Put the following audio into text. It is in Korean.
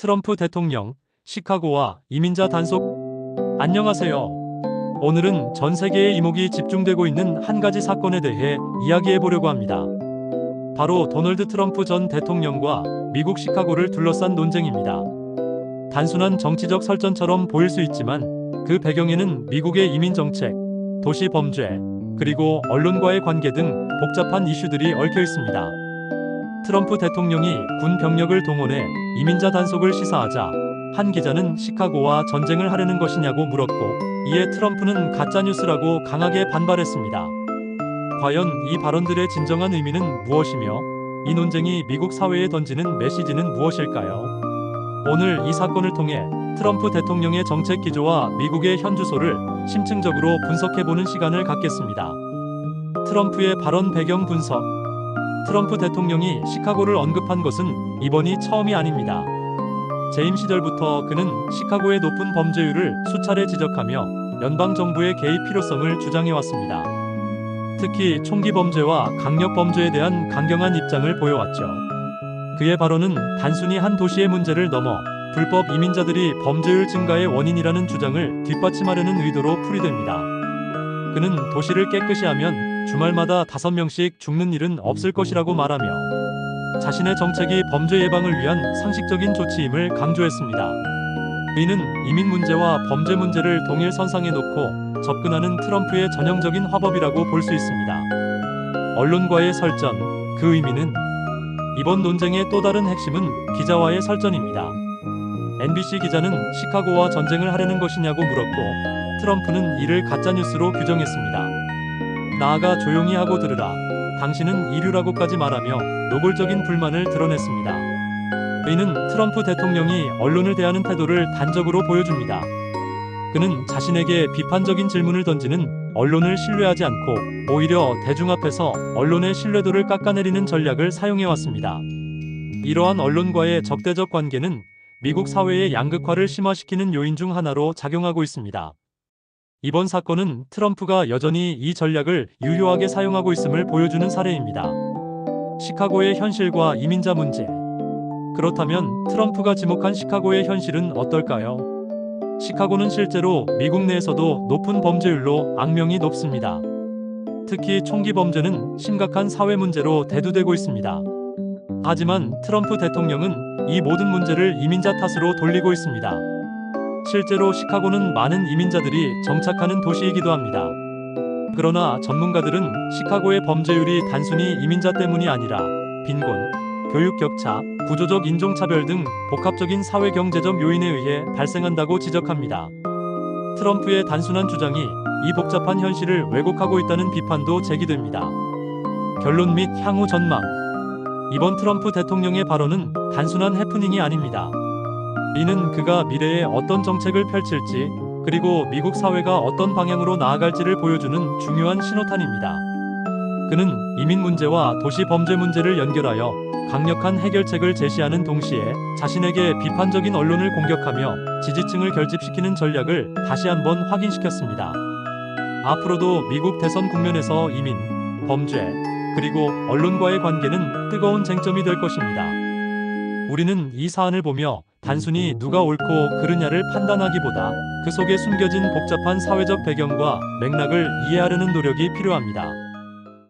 트럼프 대통령, 시카고와 이민자 단속. 안녕하세요. 오늘은 전 세계의 이목이 집중되고 있는 한 가지 사건에 대해 이야기해 보려고 합니다. 바로 도널드 트럼프 전 대통령과 미국 시카고를 둘러싼 논쟁입니다. 단순한 정치적 설전처럼 보일 수 있지만 그 배경에는 미국의 이민 정책, 도시 범죄, 그리고 언론과의 관계 등 복잡한 이슈들이 얽혀 있습니다. 트럼프 대통령이 군 병력을 동원해 이민자 단속을 시사하자 한 기자는 시카고와 전쟁을 하려는 것이냐고 물었고 이에 트럼프는 가짜뉴스라고 강하게 반발했습니다. 과연 이 발언들의 진정한 의미는 무엇이며 이 논쟁이 미국 사회에 던지는 메시지는 무엇일까요? 오늘 이 사건을 통해 트럼프 대통령의 정책 기조와 미국의 현 주소를 심층적으로 분석해보는 시간을 갖겠습니다. 트럼프의 발언 배경 분석. 트럼프 대통령이 시카고를 언급한 것은 이번이 처음이 아닙니다. 재임 시절부터 그는 시카고의 높은 범죄율을 수차례 지적하며 연방 정부의 개입 필요성을 주장해 왔습니다. 특히 총기 범죄와 강력 범죄에 대한 강경한 입장을 보여왔죠. 그의 발언은 단순히 한 도시의 문제를 넘어 불법 이민자들이 범죄율 증가의 원인이라는 주장을 뒷받침하려는 의도로 풀이됩니다. 그는 도시를 깨끗이 하면 주말마다 다섯 명씩 죽는 일은 없을 것이라고 말하며 자신의 정책이 범죄 예방을 위한 상식적인 조치임을 강조했습니다. 그이는 이민 문제와 범죄 문제를 동일 선상에 놓고 접근하는 트럼프의 전형적인 화법이라고 볼 수 있습니다. 언론과의 설전, 그 의미는 이번 논쟁의 또 다른 핵심은 기자와의 설전입니다. NBC 기자는 시카고와 전쟁을 하려는 것이냐고 물었고 트럼프는 이를 가짜뉴스로 규정했습니다. 나아가 조용히 하고 들으라. 당신은 이류라고까지 말하며 노골적인 불만을 드러냈습니다. 그이는 트럼프 대통령이 언론을 대하는 태도를 단적으로 보여줍니다. 그는 자신에게 비판적인 질문을 던지는 언론을 신뢰하지 않고 오히려 대중 앞에서 언론의 신뢰도를 깎아내리는 전략을 사용해왔습니다. 이러한 언론과의 적대적 관계는 미국 사회의 양극화를 심화시키는 요인 중 하나로 작용하고 있습니다. 이번 사건은 트럼프가 여전히 이 전략을 유효하게 사용하고 있음을 보여주는 사례입니다. 시카고의 현실과 이민자 문제. 그렇다면 트럼프가 지목한 시카고의 현실은 어떨까요? 시카고는 실제로 미국 내에서도 높은 범죄율로 악명이 높습니다. 특히 총기 범죄는 심각한 사회 문제로 대두되고 있습니다. 하지만 트럼프 대통령은 이 모든 문제를 이민자 탓으로 돌리고 있습니다. 실제로 시카고는 많은 이민자들이 정착하는 도시이기도 합니다. 그러나 전문가들은 시카고의 범죄율이 단순히 이민자 때문이 아니라 빈곤, 교육 격차, 구조적 인종차별 등 복합적인 사회 경제적 요인에 의해 발생한다고 지적합니다. 트럼프의 단순한 주장이 이 복잡한 현실을 왜곡하고 있다는 비판도 제기됩니다. 결론 및 향후 전망. 이번 트럼프 대통령의 발언은 단순한 해프닝이 아닙니다. 이는 그가 미래에 어떤 정책을 펼칠지 그리고 미국 사회가 어떤 방향으로 나아갈지를 보여주는 중요한 신호탄입니다. 그는 이민 문제와 도시 범죄 문제를 연결하여 강력한 해결책을 제시하는 동시에 자신에게 비판적인 언론을 공격하며 지지층을 결집시키는 전략을 다시 한번 확인시켰습니다. 앞으로도 미국 대선 국면에서 이민, 범죄, 그리고 언론과의 관계는 뜨거운 쟁점이 될 것입니다. 우리는 이 사안을 보며 단순히 누가 옳고 그르냐를 판단하기보다 그 속에 숨겨진 복잡한 사회적 배경과 맥락을 이해하려는 노력이 필요합니다.